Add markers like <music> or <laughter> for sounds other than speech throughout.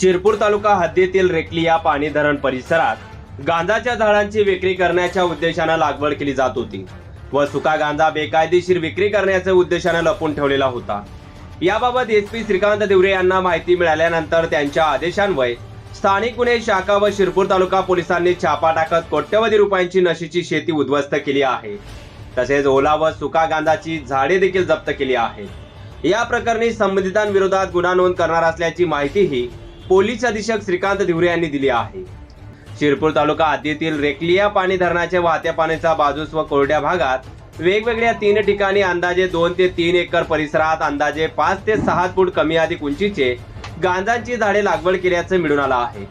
शिरपूर तालुका हद्दीतील रेकली या पाणी धरण परिसरात गांजाच्या झाडांची विक्री करण्याच्या उद्देशानं लागवड केली जात होती व सुका गांजा बेकायदेशीर विक्री करण्याच्या उद्देशानं लपून ठेवलेला होता. याबाबत एस पी श्रीकांत दिवरे यांना माहिती मिळाल्यानंतर त्यांच्या आदेशान्वये स्थानिक गुन्हे शाखा व शिरपूर तालुका पोलिसांनी छापा टाकत कोट्यवधी रुपयांची नशीची शेती उद्ध्वस्त केली आहे. तसेच ओला व सुका गांजाची झाडे देखील जप्त केली आहे या प्रकरणी संबंधितांविरोधात गुन्हा नोंद करणार असल्याची माहितीही पोलीस अधीक्षक श्रीकांत धिवरे यांनी दिली आहे. शिरपूर तालुका आदीतील रेकलिया पाणी धरणाच्या वाहत्या पाण्याच्या बाजूस व कोरड्या भागात वेगवेगळ्या तीन ठिकाणी अंदाजे दोन ते तीन एकर परिसरात अंदाजे पाच ते सहा फूट कमी अधिक उंचीचे गांजांची झाडे लागवड केल्याचं मिळून आलं आहे.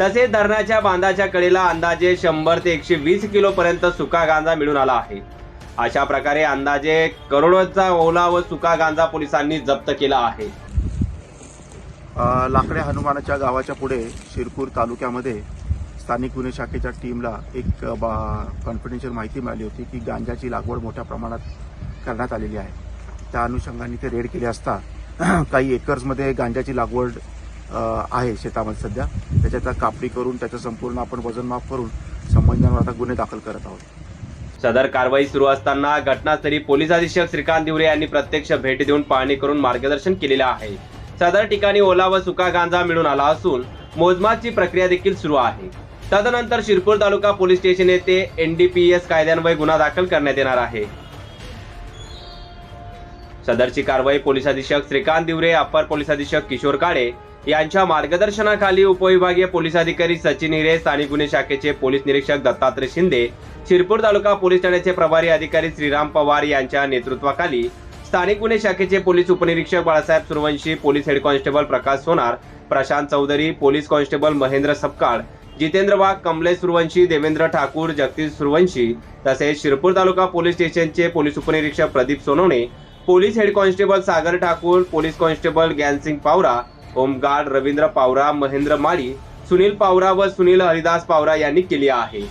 तसेच धरणाच्या बांधाच्या कडेला अंदाजे शंभर ते एकशे वीस किलो पर्यंत सुका गांजा मिळून आला आहे. अशा प्रकारे अंदाजे करोडोचा ओला व सुका गांजा पोलिसांनी जप्त केला आहे. लाकडे हनुमानाच्या गावाच्या पुढे शिरपूर तालुक्यामध्ये स्थानिक गुन्हे शाखेच्या टीमला एक बा कॉन्फिडेन्शियल माहिती मिळाली होती की गांजाची लागवड मोठ्या प्रमाणात करण्यात आलेली आहे. त्या अनुषंगाने ते रेड केले असता <clears throat> काही एकर्समध्ये गांजाची लागवड आहे शेतामध्ये सध्या. त्याच्यात कापणी करून त्याचं संपूर्ण आपण वजनमाप करून संबंधांवर आता गुन्हे दाखल करत आहोत. सदर कारवाई सुरू असताना घटनास्थळी पोलीस अधीक्षक श्रीकांत दिवरे यांनी प्रत्यक्ष भेट देऊन पाहणी करून मार्गदर्शन केलेलं आहे. सदर ठिकाणी ओला व सुका गांजा मिळून आला असून मोजमापची प्रक्रिया देखील सुरू आहे. तदनंतर शिरपूर तालुका पोलीस स्टेशन येथे एनडीपीएस कायद्यान्वये गुन्हा दाखल करण्यात येणार आहे. सदरची कारवाई पोलीस अधीक्षक श्रीकांत दिवरे अपर पोलीस अधीक्षक किशोर काळे यांच्या मार्गदर्शनाखाली उपविभागीय पोलीस अधिकारी सचिन हिरे स्थानिक गुन्हे शाखेचे पोलीस निरीक्षक दत्तात्रय शिंदे शिरपूर तालुका पोलीस ठाण्याचे प्रभारी अधिकारी श्रीराम पवार यांच्या नेतृत्वाखाली स्थानिक गुन्हे शाखेचे पोलीस उपनिरीक्षक Balasaheb Survanshi police head constable Prakash Sonar Prashant Chaudhari police constable Mahendra Sapkal Jitendra Wagh Kamlesh Survanshi Devendra Thakur Jagdish Survanshi तसेच शिरपूर तालुका पोलीस स्टेशनचे पोलीस उपनिरीक्षक Pradeep Sonawane police head constable Sagar Thakur police constable Dnyansing Pawara home guard Ravindra Pawara Mahendra Mali Sunil Pawara व सुनील हरिदास पावरा यांनी केली आहे.